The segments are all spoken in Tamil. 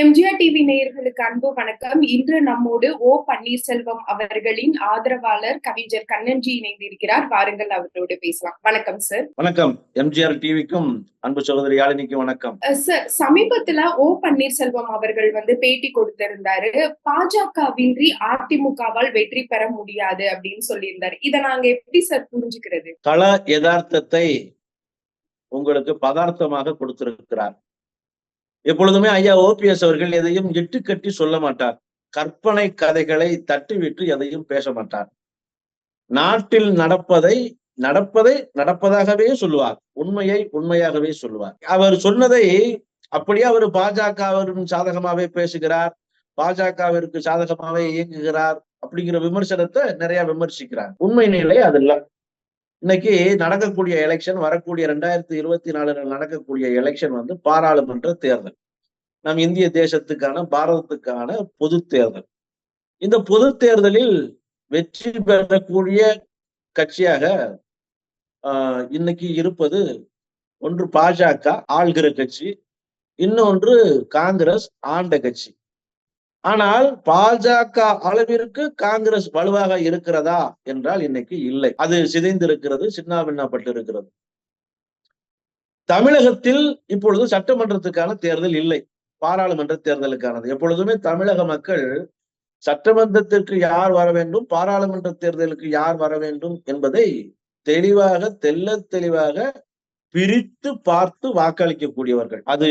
எம்ஜிஆர் டிவி நேயர்களுக்கு அன்பு வணக்கம். இன்று நம்மோடு ஓ பன்னீர்செல்வம் அவர்களின் ஆதரவாளர் கவிஞர் கண்ணன்ஜி இணைந்திருக்கிறார் வாருங்கள் அவரோடு பேசலாம். வணக்கம் சார் வணக்கம். எம்ஜிஆர் டிவிக்கும் அன்பு சகோதரி யாழினிக்கு வணக்கம். சார் சமீபத்துல ஓ பன்னீர்செல்வம் அவர்கள் வந்து பேட்டி கொடுத்திருந்தாரு. பாஜகவின்றி அதிமுகவால் வெற்றி பெற முடியாது அப்படின்னு சொல்லியிருந்தாரு. இதை நாங்க எப்படி சார் புரிஞ்சுக்கிறது? கள யதார்த்தத்தை உங்களுக்கு பதார்த்தமாக கொடுத்திருக்கிறார். எப்பொழுதுமே ஐயா ஓபிஎஸ் அவர்கள் எதையும் எட்டு கட்டி சொல்ல மாட்டார். கற்பனை கதைகளை தட்டிவிட்டு எதையும் பேச மாட்டார். நாட்டில் நடப்பதை நடப்பதை நடப்பதாகவே சொல்லுவார். உண்மையை உண்மையாகவே சொல்லுவார். அவர் சொன்னதை அப்படியே அவர் பாஜகவின் சாதகமாவே பேசுகிறார். பாஜகவிற்கு சாதகமாவே இயங்குகிறார் அப்படிங்கிற விமர்சனத்தை நிறைய விமர்சிக்கிறார். உண்மை நிலை அது இன்னைக்கு நடக்கக்கூடிய எலெக்ஷன் வரக்கூடிய ரெண்டாயிரத்தி இருபத்தி நாலுல நடக்கக்கூடிய எலெக்ஷன் வந்து பாராளுமன்ற தேர்தல். நம் இந்திய தேசத்துக்கான பாரதத்துக்கான பொது தேர்தல். இந்த பொது தேர்தலில் வெற்றி பெறக்கூடிய கட்சியாக ஆஹ் இன்னைக்கு இருப்பது ஒன்று பாஜக ஆள்கிற கட்சி இன்னொன்று காங்கிரஸ் ஆண்ட கட்சி. ஆனால் பாஜக அளவிற்கு காங்கிரஸ் வலுவாக இருக்கிறதா என்றால் இன்னைக்கு இல்லை. அது சிதைந்திருக்கிறது சின்னாபின்னப்பட்டு இருக்கிறது தமிழகத்தில் இப்பொழுது சட்டமன்றத்துக்கான தேர்தல் இல்லை. பாராளுமன்ற தேர்தலுக்கானது. எப்பொழுதுமே தமிழக மக்கள் சட்டமன்றத்திற்கு யார் வர வேண்டும் பாராளுமன்ற தேர்தலுக்கு யார் வர வேண்டும் என்பதை தெளிவாக தெல்ல தெளிவாக பிரித்து பார்த்து வாக்களிக்கக்கூடியவர்கள். அது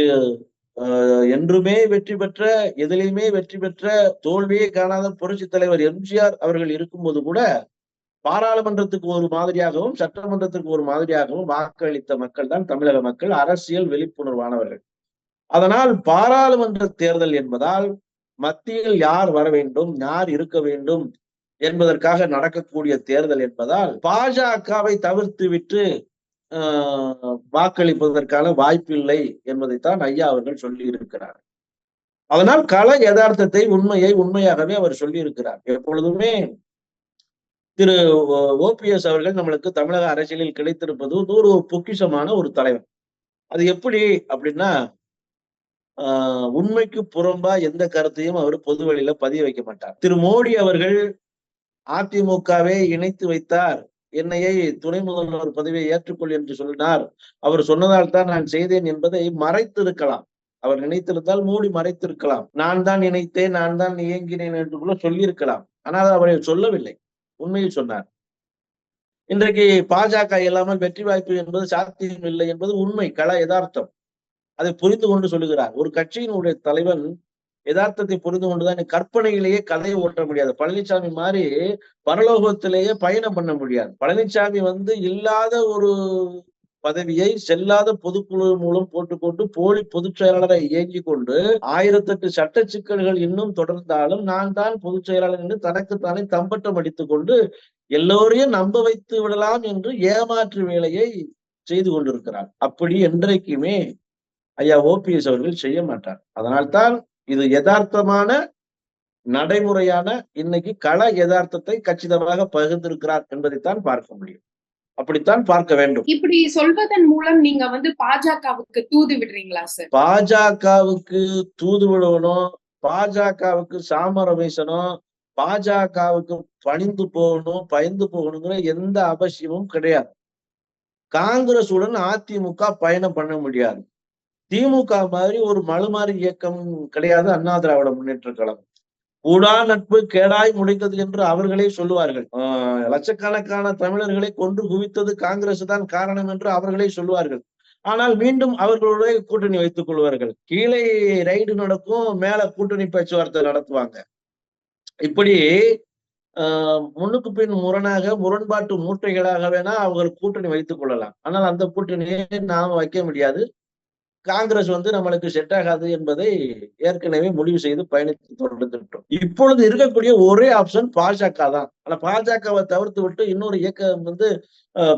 என்றுமே வெற்றி பெற்ற எதிலையுமே வெற்றி பெற்ற தோல்வியை காணாத புரட்சி தலைவர் எம்ஜிஆர் அவர்கள் இருக்கும்போது கூட பாராளுமன்றத்துக்கு ஒரு மாதிரியாகவும் சட்டமன்றத்திற்கு ஒரு மாதிரியாகவும் வாக்களித்த மக்கள் தான் தமிழக மக்கள் அரசியல் விழிப்புணர்வானவர்கள். அதனால் பாராளுமன்ற தேர்தல் என்பதால் மத்தியில் யார் வர வேண்டும் யார் இருக்க வேண்டும் என்பதற்காக நடக்கக்கூடிய தேர்தல் என்பதால் பாஜகவை தவிர்த்து விட்டு வாக்களிப்பதற்கான வாய்ப்பில்லை என்பதைத்தான் ஐயா அவர்கள் சொல்லி இருக்கிறார் அதனால் கள யதார்த்தத்தை உண்மையை உண்மையாகவே அவர் சொல்லி இருக்கிறார் எப்பொழுதுமே திரு ஓபிஎஸ் அவர்கள் நம்மளுக்கு தமிழக அரசியலில் கிடைத்திருப்பது ஒரு பொக்கிஷமான ஒரு தலைவர். அது எப்படி அப்படின்னா உண்மைக்கு புறம்பா எந்த கருத்தையும் அவர் பொது வழியில பதிய வைக்க மாட்டார். திரு மோடி அவர்கள் அதிமுகவை இணைத்து வைத்தார். என்னையை துணை முதல்வர் பதவியை ஏற்றுக்கொள் என்று சொன்னார். அவர் சொன்னதால் தான் நான் செய்தேன் என்பதை மறைத்திருக்கலாம். அவர் நினைத்திருந்தால் மூடி மறைத்திருக்கலாம். நான் தான் நினைத்தேன் நான் தான் இயங்கினேன் என்று கூட சொல்லியிருக்கலாம். ஆனால் அவரை சொல்லவில்லை. உண்மையில் சொன்னார். இன்றைக்கு பாஜக இல்லாமல் வெற்றி வாய்ப்பு என்பது சாத்தியம் இல்லை என்பது உண்மை கள யதார்த்தம். அதை புரிந்து கொண்டு சொல்லுகிறார். ஒரு கட்சியினுடைய தலைவன் யதார்த்தத்தை புரிந்து கொண்டுதான் கற்பனையிலேயே கதையை ஓட்ட முடியாது. பழனிசாமி மாதிரி பரலோகத்திலேயே பயணம் பண்ண முடியாது. பழனிசாமி வந்து இல்லாத ஒரு பதவியை செல்லாத பொதுக்குழு மூலம் போட்டுக்கொண்டு போலி பொதுச் செயலாளரை இயங்கி கொண்டு ஆயிரத்தெட்டு சட்ட சிக்கல்கள் இன்னும் தொடர்ந்தாலும் நான் தான் பொதுச் செயலாளர் என்று தனக்குத்தானே தம்பட்டம் அடித்துக் கொண்டு எல்லோரையும் நம்ப வைத்து விடலாம் என்று ஏமாற்று வேலையை செய்து கொண்டிருக்கிறார். அப்படி என்றைக்குமே ஐயா ஓபிஎஸ் அவர்கள் செய்ய மாட்டார். அதனால்தான் இது யதார்த்தமான நடைமுறையான இன்னைக்கு கள யதார்த்தத்தை கச்சிதமாக பகிர்ந்திருக்கிறார் என்பதைத்தான் பார்க்க முடியும். அப்படித்தான் பார்க்க வேண்டும். இப்படி சொல்வதன் மூலம் நீங்க வந்து பாஜகவுக்கு தூது விடுறீங்களா சார்? பாஜகவுக்கு தூது விடணும் பாஜகவுக்கு சாமரம் வீசணும் பாஜகவுக்கு பணிந்து போகணும் பயந்து போகணுங்கிற எந்த அவசியமும் கிடையாது. காங்கிரசுடன் அதிமுக பயணம் பண்ண முடியாது. திமுக மாதிரி ஒரு மழுமாறு இயக்கம் கிடையாது அண்ணா திராவிட முன்னேற்ற கழகம். கூடா நட்பு கேடாய் முடிந்தது என்று அவர்களே சொல்லுவார்கள். லட்சக்கணக்கான தமிழர்களை கொன்று குவித்தது காங்கிரஸ் தான் காரணம் என்று அவர்களே சொல்லுவார்கள். ஆனால் மீண்டும் அவர்களுடைய கூட்டணி வைத்துக் கொள்வார்கள். கீழே ரைடு நடக்கும் மேல கூட்டணி பேச்சுவார்த்தை நடத்துவாங்க. இப்படி முன்னுக்கு பின் முரணாக முரண்பாட்டு மூட்டைகளாக வேணா அவர்கள் கூட்டணி வைத்துக் கொள்ளலாம். ஆனால் அந்த கூட்டணியை நாம் வைக்க முடியாது. காங்கிரஸ் வந்து நம்மளுக்கு செட் ஆகாது என்பதை ஏற்கனவே முடிவு செய்து பயணித்து தொடர்ந்துட்டோம் இப்பொழுது இருக்கக்கூடிய ஒரே ஆப்ஷன் பாஜக தான். ஆனா பாஜகவை தவிர்த்து விட்டு இன்னொரு இயக்கம் வந்து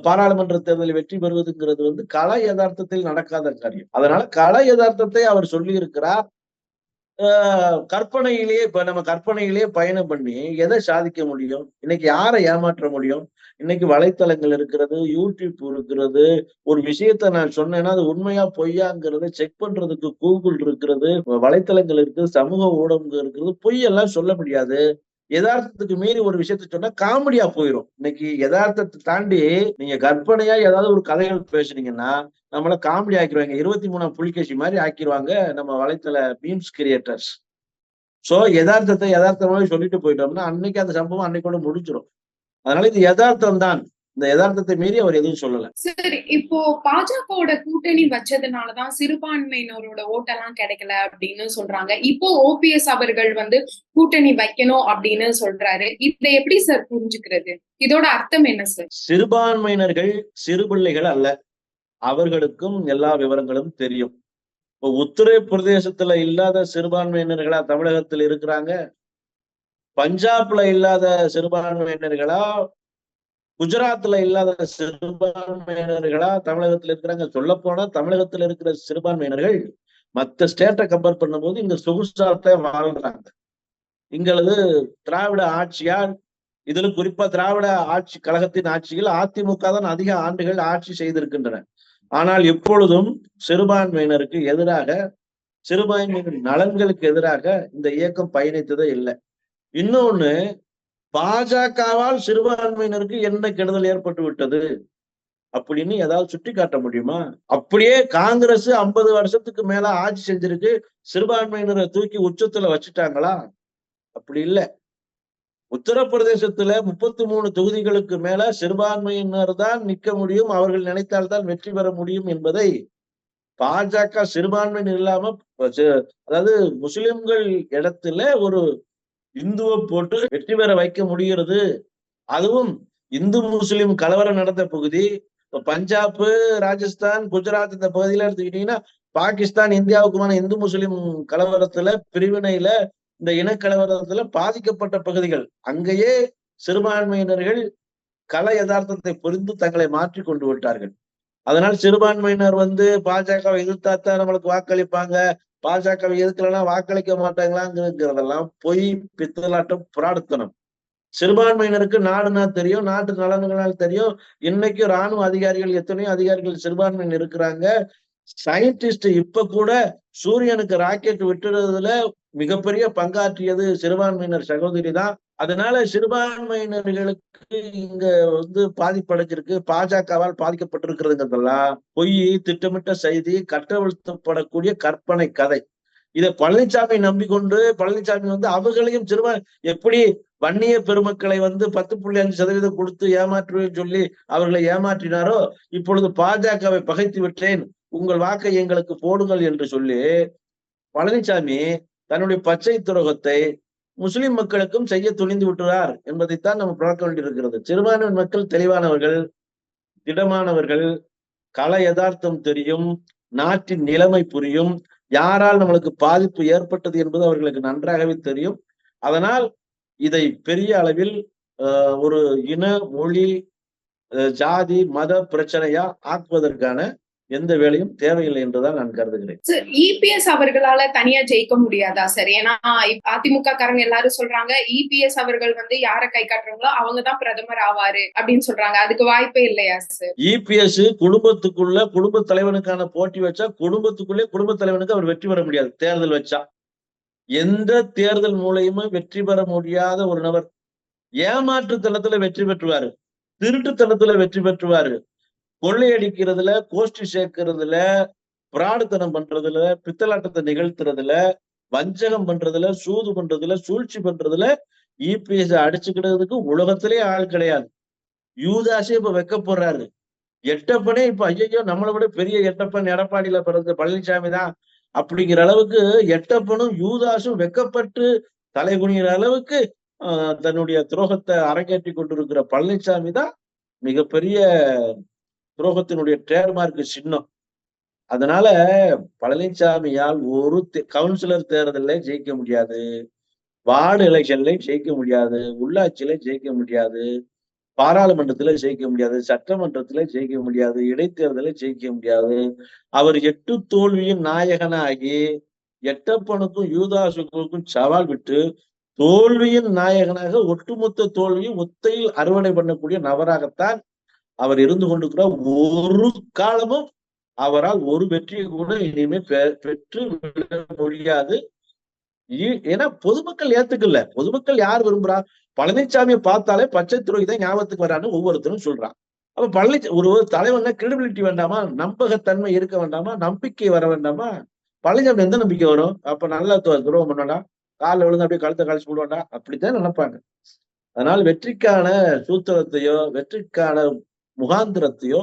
பாராளுமன்ற தேர்தலில் வெற்றி பெறுவதுங்கிறது வந்து கள யதார்த்தத்தில் நடக்காத காரியம். அதனால கள யதார்த்தத்தை அவர் சொல்லி இருக்கிறார் கற்பனையிலேயே இப்ப நம்ம கற்பனையிலேயே பயணம் பண்ணி எதை சாதிக்க முடியும்? இன்னைக்கு யாரை ஏமாற்ற முடியும்? இன்னைக்கு வலைத்தளங்கள் இருக்கிறது யூடியூப் இருக்கிறது ஒரு விஷயத்த நான் சொன்னேன்னா அது உண்மையா பொய்யாங்கிறத செக் பண்றதுக்கு கூகுள் இருக்கிறது வலைத்தளங்கள் இருக்குது சமூக ஊடகங்கள் இருக்கிறது பொய்யெல்லாம் சொல்ல முடியாது. யதார்த்தத்துக்கு மீறி ஒரு விஷயத்த சொன்னா காமெடியா போயிடும் இன்னைக்கு யதார்த்தத்தை தாண்டி நீங்க கற்பனையா ஏதாவது ஒரு கதைகள் பேசுனீங்கன்னா நம்மள காமெடி ஆக்கிடுவாங்க இருபத்தி மூணாம் புலிகேசி மாதிரி ஆக்கிடுவாங்க நம்ம வலைத்தள மீம்ஸ் கிரியேட்டர்ஸ் சோ யதார்த்தத்தை யதார்த்தமாவே சொல்லிட்டு போயிட்டோம்னா அன்னைக்கு அந்த சம்பவம் அன்னைக்கோட முடிஞ்சிடும் அதனால இது யதார்த்தம் தான். இந்த யதார்த்தத்தை மீறி அவர் எதுவும் சொல்லல. சரி இப்போ பாஜகவோட கூட்டணி வச்சதுனாலதான் சிறுபான்மையினரோட ஓட்டெல்லாம் கிடைக்கல அப்படின்னு சொல்றாங்க. இப்போ ஓபிஎஸ் அவர்கள் வந்து கூட்டணி வைக்கணும் அப்படின்னு சொல்றாரு. இதை எப்படி சார் புரிஞ்சுக்கிறது? இதோட அர்த்தம் என்ன சார்? சிறுபான்மையினர்கள் சிறு பிள்ளைகள் அல்ல. அவர்களுக்கும் எல்லா விவரங்களும் தெரியும். இப்போ உத்தரப்பிரதேசத்துல இல்லாத சிறுபான்மையினர்களா தமிழகத்தில் இருக்கிறாங்க? பஞ்சாப்ல இல்லாத சிறுபான்மையினர்களா குஜராத்ல இல்லாத சிறுபான்மையினர்களா தமிழகத்துல இருக்கிறாங்க? சொல்ல போனா தமிழகத்துல இருக்கிற சிறுபான்மையினர்கள் மத்த ஸ்டேட்டை கம்பேர் பண்ணும்போது இங்க சொகுசாத்த வாழ்றாங்க இங்களது திராவிட ஆட்சியார் இதுல குறிப்பா திராவிட ஆட்சி கழகத்தின் ஆட்சியில் அதிமுக தான் அதிக ஆண்டுகள் ஆட்சி செய்திருக்கின்றன. ஆனால் எப்பொழுதும் சிறுபான்மையினருக்கு எதிராக சிறுபான்மையினர் நலன்களுக்கு எதிராக இந்த இயக்கம் பயணித்ததே இல்லை. இன்னொன்னு பாஜகவால் சிறுபான்மையினருக்கு என்ன கெடுதல் ஏற்பட்டு விட்டது அப்படின்னு ஏதாவது சுட்டி காட்ட முடியுமா? அப்படியே காங்கிரஸ் ஐம்பது வருஷத்துக்கு மேல ஆட்சி செஞ்சிருக்கு சிறுபான்மையினரை தூக்கி உச்சத்துல வச்சுட்டாங்களா? அப்படி இல்லை. உத்தரப்பிரதேசத்துல முப்பத்தி மூணு தொகுதிகளுக்கு மேல சிறுபான்மையினர் தான் நிக்க முடியும் அவர்கள் நினைத்தால்தான் வெற்றி பெற முடியும் என்பதை பாஜக சிறுபான்மையினர் இல்லாம அதாவது முஸ்லிம்கள் இடத்துல ஒரு இந்துவை போட்டு வெற்றி பெற வைக்க முடிகிறது. அதுவும் இந்து முஸ்லிம் கலவரம் நடந்த பகுதி. இப்ப பஞ்சாப் ராஜஸ்தான் குஜராத் இந்த பகுதியில எடுத்துக்கிட்டீங்கன்னா பாகிஸ்தான் இந்தியாவுக்குமான இந்து முஸ்லிம் கலவரத்துல பிரிவினையில இந்த இனக்கலவரத்துல பாதிக்கப்பட்ட பகுதிகள் அங்கேயே சிறுபான்மையினர்கள் கல யதார்த்தத்தை புரிந்து தங்களை மாற்றி கொண்டு விட்டார்கள். அதனால் சிறுபான்மையினர் வந்து பாஜகவை எதிர்த்தாத்தான் நம்மளுக்கு வாக்களிப்பாங்க. பாஜகவை எதிர்க்கலன்னா வாக்களிக்க மாட்டாங்களாங்கிறதெல்லாம் பொய் பித்தலாட்டம் புராடுத்தனம் சிறுபான்மையினருக்கு நாடுனா தெரியும் நாட்டு நலன்களால் தெரியும். இன்னைக்கும் ராணுவ அதிகாரிகள் எத்தனையோ அதிகாரிகள் சிறுபான்மையினர் இருக்கிறாங்க. சயின்டிஸ்ட் இப்ப கூட சூரியனுக்கு ராக்கெட் விட்டுறதுல மிகப்பெரிய பங்காற்றியது சிறுபான்மையினர் சகோதரி தான். அதனால சிறுபான்மையினர்களுக்கு இங்க வந்து பாதிப்படைஞ்சிருக்கு. பாஜகவால் பாதிக்கப்பட்டிருக்கிறதுங்கிறதெல்லாம் பொய் திட்டமிட்ட செய்தி கட்டவிழ்த்தப்படக்கூடிய கற்பனை கதை. இதை பழனிசாமி நம்பிக்கொண்டு பழனிசாமி வந்து அவர்களையும் சிறுபா எப்படி வன்னிய பெருமக்களை வந்து பத்து புள்ளி அஞ்சு சதவீதம் கொடுத்து ஏமாற்றுவேன் சொல்லி அவர்களை ஏமாற்றினாரோ இப்பொழுது பாஜகவை பகைத்து விட்டேன். உங்கள் வாக்கை எங்களுக்கு போடுங்கள் என்று சொல்லி பழனிசாமி தன்னுடைய பச்சை துரோகத்தை முஸ்லிம் மக்களுக்கும் செய்ய துணிந்து விட்டுறார் என்பதைத்தான் நம்ம பார்க்க வேண்டியிருக்கிறது. சிறுபான்மை மக்கள் தெளிவானவர்கள் திடமானவர்கள் கல யதார்த்தம் தெரியும் நாட்டின் நிலைமை புரியும் யாரால் நம்மளுக்கு பாதிப்பு ஏற்பட்டது என்பது அவர்களுக்கு நன்றாகவே தெரியும். அதனால் இதை பெரிய அளவில் ஒரு இன மொழி ஜாதி மத பிரச்சனையா ஆக்குவதற்கான எந்த வேலையும் தேவையில்லை என்றுதான் நான் கருதுகிறேன். சார் இபிஎஸ் அவர்களால தனியா ஜெயிக்க முடியாதா சார் ஏன்னா அதிமுக காரங்க எல்லாரும் சொல்றாங்க இபிஎஸ் அவர்கள் வந்து யார கை காட்டுறாங்களோ அவங்கதான் பிரதமர் ஆவாரு அப்படின்னு சொல்றாங்க. அதுக்கு வாய்ப்பே இல்லையா சார் இபிஎஸ் குடும்பத்துக்குள்ள குடும்ப தலைவனுக்கான போட்டி வச்சா குடும்பத்துக்குள்ளே குடும்ப தலைவனுக்கு அவர் வெற்றி பெற முடியாது. தேர்தல் வச்சா. எந்த தேர்தல் மூலயமா வெற்றி பெற முடியாத ஒரு நபர் ஏமாற்றுத்தனத்துல வெற்றி பெற்றுவாரு. திருட்டுத்தனத்துல வெற்றி பெற்றுவாரு. கொள்ளையடிக்கிறதுல கோஷ்டி சேர்க்கறதுல பிராடுத்தனம் பண்றதுல பித்தலாட்டத்தை நிகழ்த்துறதுல வஞ்சகம் பண்றதுல சூது பண்றதுல சூழ்ச்சி பண்றதுல இபிஎஸ் அடிச்சுக்கிறதுக்கு உலகத்திலே ஆள் கிடையாது. யூதாசே இப்ப வைக்க போறாரு. எட்டப்பனே இப்ப ஐயோ நம்மளை விட பெரிய எட்டப்பன் எடப்பாடியில பிறந்த பழனிசாமி தான். அப்படிங்கிற அளவுக்கு எட்டப்பனும் யூதாசும் வெக்கப்பட்டு தலைகுனிகிற அளவுக்கு தன்னுடைய துரோகத்தை அரங்கேற்றி கொண்டிருக்கிற பழனிசாமி தான் மிகப்பெரிய துரோகத்தினுடைய ட்ரேட்மார்க் சின்னம். அதனால பழனிசாமியால் ஒரு கவுன்சிலர் தேர்தலில் ஜெயிக்க முடியாது. வார்டு எலெக்ஷன்ல ஜெயிக்க முடியாது. உள்ளாட்சியில ஜெயிக்க முடியாது. பாராளுமன்றத்துல ஜெயிக்க முடியாது. சட்டமன்றத்துல ஜெயிக்க முடியாது. இடைத்தேர்தல ஜெயிக்க முடியாது. அவர் எட்டு தோல்வியின் நாயகனாகி எட்டப்பனுக்கும் யூதாசுக்கும் சவால் விட்டு தோல்வியின் நாயகனாக ஒட்டுமொத்த தோல்வியும் ஒத்தையில் அறுவடை பண்ணக்கூடிய நபராகத்தான் அவர் இருந்து கொண்டிருக்கிறார் ஒரு காலமும் அவரால் ஒரு வெற்றியை கூட இனிமே பெ- பெற்று விட முடியாது. ஏன்னா பொதுமக்கள் ஏத்துக்கல. பொதுமக்கள் யார் விரும்புறா? பழனிசாமியை பார்த்தாலே பச்சை துறை தான் ஞாபகத்துக்கு வரான்னு ஒவ்வொருத்தரும் சொல்றான். அப்ப பழனி ஒரு ஒரு தலைவன்ல கிரெடிபிலிட்டி வேண்டாமா? நம்பகத்தன்மை இருக்க வேண்டாமா? நம்பிக்கை வர வேண்டாமா? பழனிசாமி எந்த நம்பிக்கை வரும்? அப்ப நல்லா துரோகம் பண்ணடா காலில் விழுந்து அப்படியே கழுத்தை கழிச்சு விடுவாண்டா அப்படித்தான் நினைப்பாங்க. அதனால் வெற்றிக்கான சூத்திரத்தையோ வெற்றிக்கான முகாந்திரத்தையோ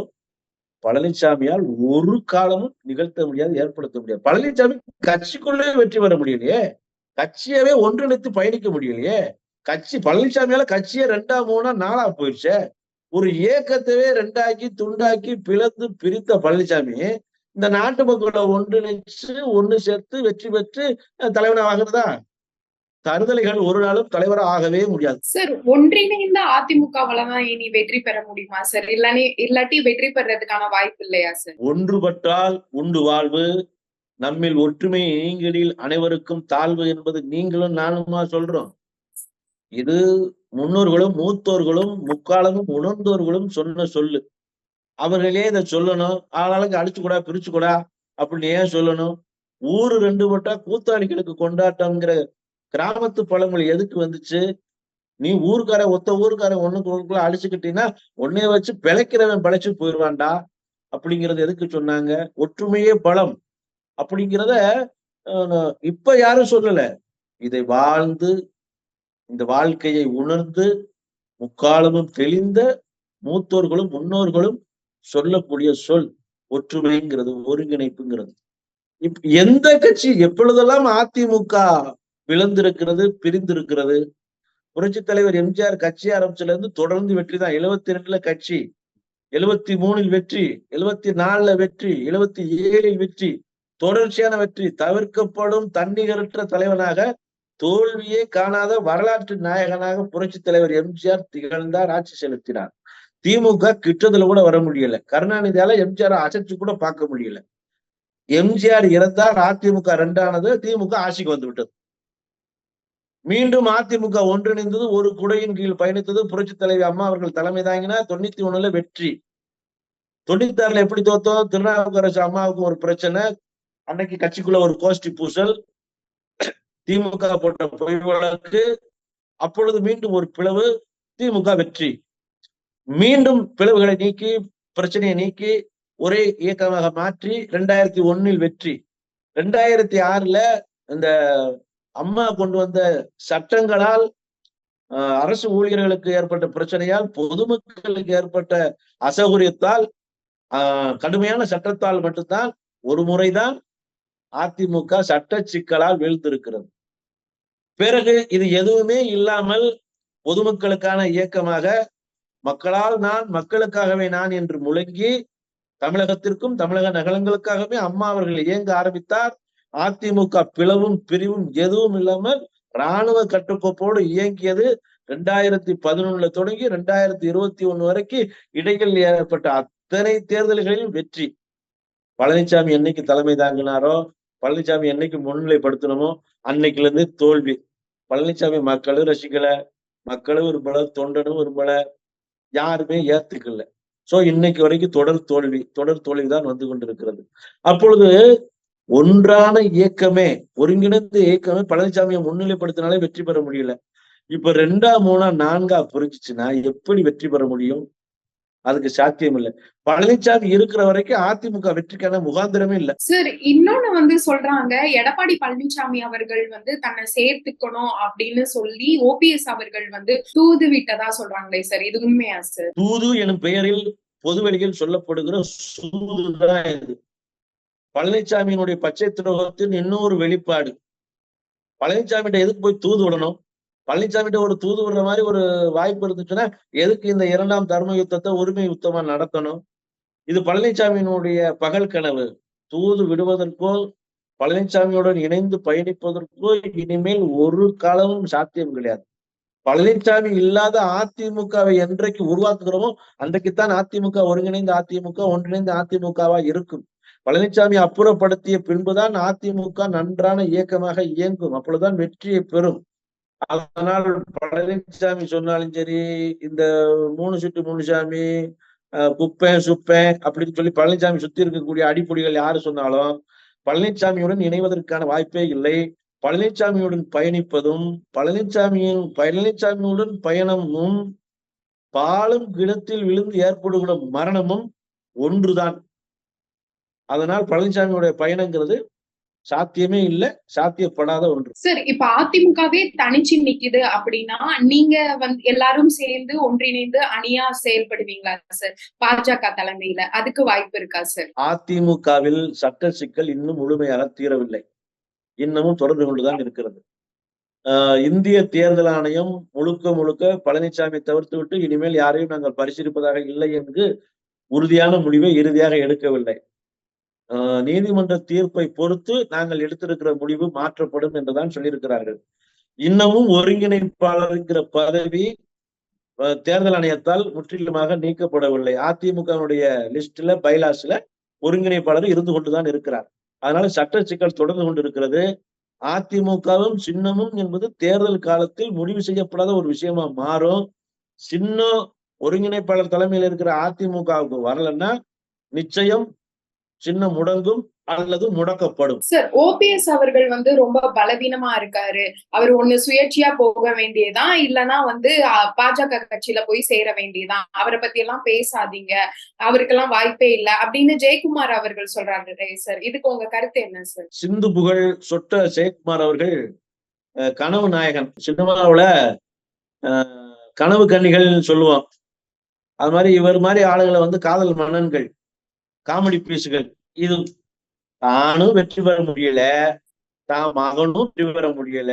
பழனிசாமியால் ஒரு காலமும் நிகழ்த்த முடியாது ஏற்படுத்த முடியாது. பழனிசாமி கட்சிக்குள்ளே வெற்றி பெற முடியலையே. கட்சியவே ஒன்றிணைத்து பயணிக்க முடியலையே. கட்சி பழனிசாமியால கட்சியே ரெண்டா மூணா நாளா போயிடுச்சே. ஒரு இயக்கத்தவே ரெண்டாக்கி துண்டாக்கி பிளந்து பிரித்த பழனிசாமி இந்த நாட்டு மக்களை ஒன்றிணைச்சு ஒண்ணு சேர்த்து வெற்றி பெற்று தலைவனாக ஆகுறதா? தருதலைகள் ஒரு நாளும் தலைவரா ஆகவே முடியாது. சார் ஒன்றிணைந்த அதிமுகவால தான் இனி வெற்றி பெற முடியுமா சார் இல்லானே இல்லாட்டி வெற்றி பெறதுக்கான வாய்ப்பு இல்லையா சார் ஒன்றுபட்டால் உண்டு வாழ்வு. நம்மில் ஒற்றுமை நீங்களில் அனைவருக்கும் தாழ்வு என்பது நீங்களும் நானுமா சொல்றோம். இது முன்னோர்களும் மூத்தோர்களும் முக்காலமும் உணர்ந்தோர்களும் சொன்ன சொல்லு. அவர்களே இதை சொல்லணும். ஆளாளுக்கு அடிச்சு கூடா பிரிச்சு கூடா அப்படின்னு ஏன் சொல்லணும்? ஊரு ரெண்டு பட்டா கூத்தாளிகளுக்கு கொண்டாட்டம்ங்கிற கிராமத்து பழமொழி எதுக்கு வந்துச்சு? நீ ஊருக்கார ஒத்த ஊருக்கார ஒண்ணுக்கு ஒண்ணுக்குள்ள அழிச்சுக்கிட்டீங்கன்னா உன்னைய வச்சு பிழைக்கிறவன் பிழைச்சு போயிடுவான்டா. அப்படிங்கறது எதுக்கு சொன்னாங்க? ஒற்றுமையே பலம். அப்படிங்கிறத இப்ப யாரும் சொல்லல. இதை வாழ்ந்து இந்த வாழ்க்கையை உணர்ந்து முக்காலமும் தெளிந்த மூத்தோர்களும் முன்னோர்களும் சொல்லக்கூடிய சொல் ஒற்றுமைங்கிறது ஒருங்கிணைப்புங்கிறது. இப் எந்த கட்சி எப்பொழுதெல்லாம் அதிமுக பிளந்திருக்கிறது பிரிந்திருக்கிறது. புரட்சி தலைவர் எம்ஜிஆர் கட்சி ஆரம்பிச்சதுல இருந்து தொடர்ந்து வெற்றி தான். எழுபத்தி ரெண்டுல கட்சி எழுபத்தி மூணில் வெற்றி எழுபத்தி நாலுல வெற்றி எழுபத்தி ஏழில் வெற்றி தொடர்ச்சியான வெற்றி தவிர்க்கப்படும் தன்னிகரற்ற தலைவனாக தோல்வியே காணாத வரலாற்று நாயகனாக புரட்சி தலைவர் எம்ஜிஆர் திகழ்ந்தார் ஆட்சி செலுத்தினார். திமுக கிட்டத்துல கூட வர முடியல. கருணாநிதியால எம்ஜிஆர் அசைச்சு கூட பார்க்க முடியல. எம்ஜிஆர் இறந்தார் அதிமுக ரெண்டானது திமுக ஆட்சிக்கு வந்து விட்டது மீண்டும் அதிமுக ஒன்றிணைந்தது ஒரு குடையின் கீழ் பயணித்தது. புரட்சி தலைவி அம்மா அவர்கள் தலைமை தாங்கினார். தொண்ணூத்தி ஒண்ணுல வெற்றி. தொண்ணூத்தி ஆறுல எப்படி தோத்தோம்? திருநாவுக்கரசு அம்மாவுக்கு ஒரு பிரச்சனை. அன்னைக்கு கட்சிக்குள்ள ஒரு கோஷ்டி பூசல். திமுக போட்ட பொய் வழக்கு. அப்பொழுது மீண்டும் ஒரு பிளவு. திமுக வெற்றி. மீண்டும் பிளவுகளை நீக்கி பிரச்சனையை நீக்கி ஒரே இயக்கமாக மாற்றி ரெண்டாயிரத்தி ஒண்ணில் வெற்றி. ரெண்டாயிரத்தி ஆறுல இந்த அம்மா கொண்டு வந்த சட்டங்களால் அரசு ஊழியர்களுக்கு ஏற்பட்ட பிரச்சனையால் பொதுமக்களுக்கு ஏற்பட்ட அசௌகரியத்தால் கடுமையான சட்டத்தால் மட்டும்தான் ஒரு முறைதான் அதிமுக சட்ட சிக்கலால் வீழ்ந்திருக்கிறது. பிறகு இது எதுவுமே இல்லாமல் பொதுமக்களுக்கான இயக்கமாக மக்களால் நான் மக்களுக்காகவே நான் என்று முழங்கி தமிழகத்திற்கும் தமிழக நகரங்களுக்காகவே அம்மா அவர்கள் இயங்க ஆரம்பித்தார். அதிமுக பிளவும் பிரிவும் எதுவும் இல்லாமல் இராணுவ கட்டுக்கோப்போடு இயங்கியது ரெண்டாயிரத்தி பதினொன்னுல தொடங்கி ரெண்டாயிரத்தி இருபத்தி ஒண்ணு வரைக்கும் இடையில் ஏற்பட்ட அத்தனை தேர்தல்களிலும் வெற்றி. பழனிசாமி என்னைக்கு தலைமை தாங்கினாரோ பழனிசாமி என்னைக்கு முன்னிலைப்படுத்தணுமோ அன்னைக்குல இருந்து தோல்வி. பழனிசாமி மக்களும் ரசிக்கல மக்களும் விரும்பல தொண்டனும் விரும்பல யாருமே ஏத்துக்கல. சோ இன்னைக்கு வரைக்கும் தொடர் தோல்வி தொடர் தோல்வி தான் வந்து கொண்டிருக்கிறது. அப்பொழுது ஒன்றான இயக்கமே ஒருங்கிணைந்த இயக்கமே பழனிசாமியை முன்னிலைப்படுத்தினாலே வெற்றி பெற முடியல. இப்ப ரெண்டா மூணா நான்கா புரிஞ்சுச்சுன்னா எப்படி வெற்றி பெற முடியும்? அதுக்கு சாத்தியம் இல்லை. பழனிசாமி இருக்கிற வரைக்கும் அதிமுக வெற்றிக்கான முகாந்திரமே இல்ல. சார் இன்னொன்னு வந்து சொல்றாங்க எடப்பாடி பழனிசாமி அவர்கள் வந்து தன்னை சேர்த்துக்கணும் அப்படின்னு சொல்லி ஓபிஎஸ் அவர்கள் வந்து தூது விட்டதா சொல்றாங்களே சார் இது உண்மையா சார்? தூது எனும் பெயரில் பொதுவெளியில் சொல்லப்படுகிற சூதுதான் இது. பழனிசாமியினுடைய பச்சை துரோகத்தின் இன்னொரு வெளிப்பாடு. பழனிசாமிகிட்ட எதுக்கு போய் தூது விடணும்? பழனிசாமிகிட்ட ஒரு தூது விடுற மாதிரி ஒரு வாய்ப்பு இருந்துச்சுன்னா எதுக்கு இந்த இரண்டாம் தர்ம யுத்தத்தை உரிமை யுத்தமா நடத்தணும்? இது பழனிசாமியினுடைய பகல் கனவு. தூது விடுவதற்கோ பழனிசாமியுடன் இணைந்து பயணிப்பதற்கோ இனிமேல் ஒரு காலமும் சாத்தியம் கிடையாது. பழனிசாமி இல்லாத அதிமுகவை என்றைக்கு உருவாக்குகிறோமோ அன்றைக்குத்தான் அதிமுக ஒருங்கிணைந்த அதிமுக ஒன்றிணைந்த அதிமுகவா இருக்கும். பழனிசாமி அப்புறப்படுத்திய பின்புதான் அதிமுக நன்றான இயக்கமாக இயங்கும். அப்பொழுதுதான் வெற்றியை பெறும். அதனால் பழனிசாமி சொன்னாலும் சரி இந்த மூணு சுட்டு முனுசாமி குப்பேன் சுப்பேன் அப்படின்னு சொல்லி பழனிசாமி சுத்தி இருக்கக்கூடிய அடிப்பொடிகள் யாரு சொன்னாலும் பழனிசாமியுடன் இணைவதற்கான வாய்ப்பே இல்லை. பழனிசாமியுடன் பயணிப்பதும் பழனிசாமியின் பழனிசாமியுடன் பயணமும் பாலும் கிணத்தில் விழுந்து ஏற்படுகிற மரணமும் ஒன்றுதான். அதனால் பழனிசாமியுடைய பயணங்கிறது சாத்தியமே இல்லை சாத்தியப்படாத ஒன்று. சார் இப்ப அதிமுகவே தனிச்சு நிக்குது அப்படின்னா நீங்க வந்து எல்லாரும் சேர்ந்து ஒன்றிணைந்து அணியா செயல்படுவீங்களா சார்? பாஜக தலைமையில அதுக்கு வாய்ப்பு இருக்கா சார்? அதிமுகவில் சட்ட சிக்கல் இன்னும் முழுமையாக தீரவில்லை. இன்னமும் தொடர்ந்து கொண்டுதான் இருக்கிறது. இந்திய தேர்தல் ஆணையம் முழுக்க முழுக்க பழனிசாமி தவிர்த்து விட்டு இனிமேல் யாரையும் நாங்கள் பரிசீலிப்பதாக இல்லை என்று உறுதியான முடிவை இறுதியாக எடுக்கவில்லை. நீதிமன்ற தீர்ப்பை பொறுத்து நாங்கள் எடுத்திருக்கிற முடிவு மாற்றப்படும் என்றுதான் சொல்லியிருக்கிறார்கள். இன்னமும் ஒருங்கிணைப்பாளருங்கிற பதவி தேர்தல் ஆணையத்தால் முற்றிலுமாக நீக்கப்படவில்லை. அதிமுகவுடைய லிஸ்ட்ல பைலாஸ்ல ஒருங்கிணைப்பாளர் இருந்து கொண்டுதான் இருக்கிறார். அதனால சட்ட சிக்கல் தொடர்ந்து கொண்டிருக்கிறது. அதிமுகவும் சின்னமும் என்பது தேர்தல் காலத்தில் முடிவு செய்யப்படாத ஒரு விஷயமா மாறும். சின்னம் ஒருங்கிணைப்பாளர் தலைமையில் இருக்கிற அதிமுகவுக்கு வரலன்னா நிச்சயம் சின்ன முடங்கும் அல்லது முடக்கப்படும். சார் ஓபிஎஸ் அவர்கள் வந்து ரொம்ப பலவீனமா இருக்காரு. அவர் ஒண்ணு சுயேட்சையா போக வேண்டியதான் இல்லனா வந்து பாஜக கட்சியில போய் சேர வேண்டியதான் அவரை பத்தி எல்லாம் பேசாதீங்க. அவருக்கெல்லாம் வாய்ப்பே இல்ல. அப்படின்னு ஜெயக்குமார் அவர்கள் சொல்றாரு. சார் இதுக்கு உங்க கருத்து என்ன சார் சிந்து புகழ் சொட்ட ஜெயக்குமார் அவர்கள் கனவு நாயகன். சினிமாவுல கனவு கன்னிகள் சொல்லுவோம். அது மாதிரி இவர் மாதிரி ஆளுகளை வந்து காதல் மன்னன்கள். காமெடி பீஸுகள் இது தானும் வெற்றி பெற முடியல தான் மகனும் வெற்றி பெற முடியல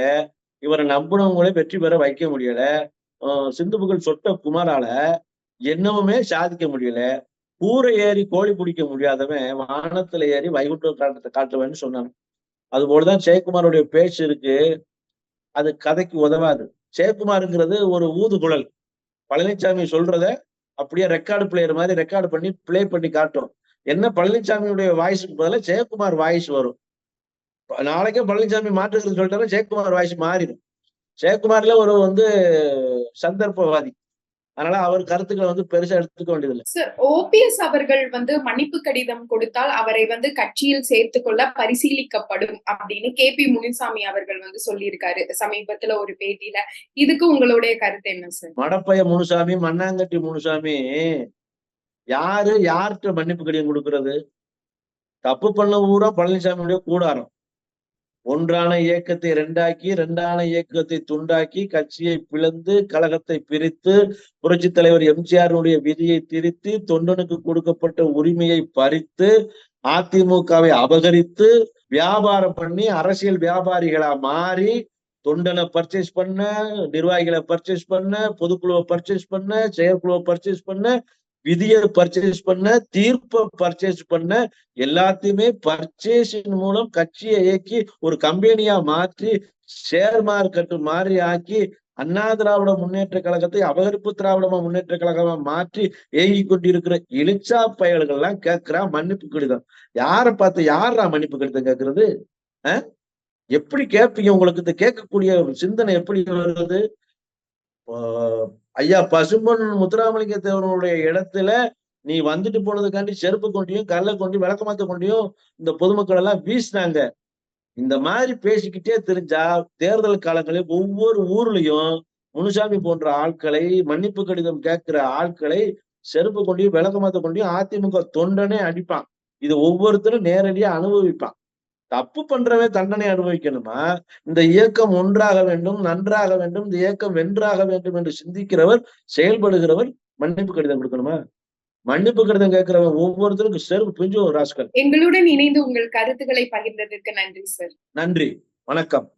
இவரை நம்பினவங்களே வெற்றி பெற வைக்க முடியல. சிந்து புகழ் சொட்ட குமாரால என்னவுமே சாதிக்க முடியல. கூரை ஏறி கோழி பிடிக்க முடியாதவன் வானத்துல ஏறி வைகுண்ட காட்டத்தை காட்டுவேன்னு சொன்னான். அது போலதான் ஜெயக்குமாருடைய பேச்சு இருக்கு. அது கதைக்கு உதவாது. ஜெயக்குமாருங்கிறது ஒரு ஊதுகுழல் பழனிசாமி சொல்றத அப்படியே ரெக்கார்டு பிளேயர் மாதிரி ரெக்கார்டு பண்ணி பிளே பண்ணி காட்டும் என்ன பழனிசாமியுடைய வாய்ஸுக்கு பதிலாக ஜெயக்குமார் வாய்ஸ் வரும். நாளைக்கே பழனிசாமி மாற்றுகிறது சொல்லிட்டாலும் ஜெயக்குமார் வாய்ஸ் மாறிடும். ஜெயக்குமார்ல ஒரு வந்து சந்தர்ப்பவாதி. அதனால அவர் கருத்துக்களை வந்து பெருசா எடுத்துக்க வேண்டியதில்லை. சார் ஓபிஎஸ் அவர்கள் வந்து மன்னிப்பு கடிதம் கொடுத்தால் அவரை வந்து கட்சியில் சேர்த்து கொள்ள பரிசீலிக்கப்படும் அப்படின்னு கே பி முனிசாமி அவர்கள் வந்து சொல்லியிருக்காரு சமீபத்துல ஒரு பேட்டியில. இதுக்கு உங்களுடைய கருத்து என்ன சார் மடப்பைய முனுசாமி மண்ணாங்கட்டி முனுசாமி யாரு யார்கிட்ட மன்னிப்பு கடிதம் கொடுக்கறது? தப்பு பண்ண ஊரா பழனிசாமியுடைய கூடாரம். ஒன்றான இயக்கத்தை ரெண்டாக்கி ரெண்டான இயக்கத்தை துண்டாக்கி கட்சியை பிளந்து கழகத்தை பிரித்து புரட்சி தலைவர் எம்ஜிஆருடைய விதியை திரித்து தொண்டனுக்கு கொடுக்கப்பட்ட உரிமையை பறித்து அதிமுகவை அபகரித்து வியாபாரம் பண்ணி அரசியல் வியாபாரிகளா மாறி தொண்டனை பர்ச்சேஸ் பண்ண நிர்வாகிகளை பர்ச்சேஸ் பண்ண பொதுக்குழுவை பர்ச்சேஸ் பண்ண செயற்குழுவை பர்ச்சேஸ் பண்ண விதியை பர்ச்சேஸ் பண்ண தீர்ப்பை பர்ச்சேஸ் பண்ண எல்லாத்தையுமே பர்ச்சேஸின் மூலம் கட்சியை இயக்கி ஒரு கம்பெனியா மாற்றி ஷேர் மார்க்கெட் மாறி ஆக்கி அண்ணா திராவிட முன்னேற்ற கழகத்தை அபகரிப்பு திராவிடமா முன்னேற்ற கழகமா மாற்றி இயங்கி கொண்டிருக்கிற இழிச்சா பயல்கள் எல்லாம் கேட்கிறா மன்னிப்பு கடிதம். யாரை பார்த்து யாரா மன்னிப்பு கடிதம் கேட்கறது? அஹ் எப்படி கேட்பீங்க உங்களுக்கு? இந்த கேட்கக்கூடிய சிந்தனை எப்படி வருது? ஐயா பசும்பொன் முத்துராமலிங்க தேவனுடைய இடத்துல நீ வந்துட்டு போனதுக்காண்டி செருப்பு கொண்டியும் கல்லை கொண்டியும் விளக்கமாத்த கொண்டியும் இந்த பொதுமக்கள் எல்லாம் வீசினாங்க. இந்த மாதிரி பேசிக்கிட்டே தெரிஞ்சா தேர்தல் காலங்களில் ஒவ்வொரு ஊர்லயும் முனுசாமி போன்ற ஆட்களை மன்னிப்பு கடிதம் கேட்கிற ஆட்களை செருப்பு கொண்டியும் விளக்கமாத்த கொண்டியும் அதிமுக தொண்டனே அடிப்பான். இது ஒவ்வொருத்தரும் நேரடியா அனுபவிப்பான். தப்பு பண்றவன் தண்டனை அனுபவிக்கணுமா? இந்த இயக்கம் ஒன்றாக வேண்டும் நன்றாக வேண்டும் இந்த இயக்கம் வென்றாக வேண்டும் என்று சிந்திக்கிறவர் செயல்படுகிறவர் மன்னிப்பு கடிதம் கொடுக்கணுமா? மன்னிப்பு கடிதம் கேட்கிறவன் ஒவ்வொருத்தருக்கும் செருப்பு பிஞ்சு ராஸ்கல். எங்களுடன் இணைந்து உங்கள் கருத்துக்களை பகிர்ந்ததற்கு நன்றி சார். நன்றி. வணக்கம்.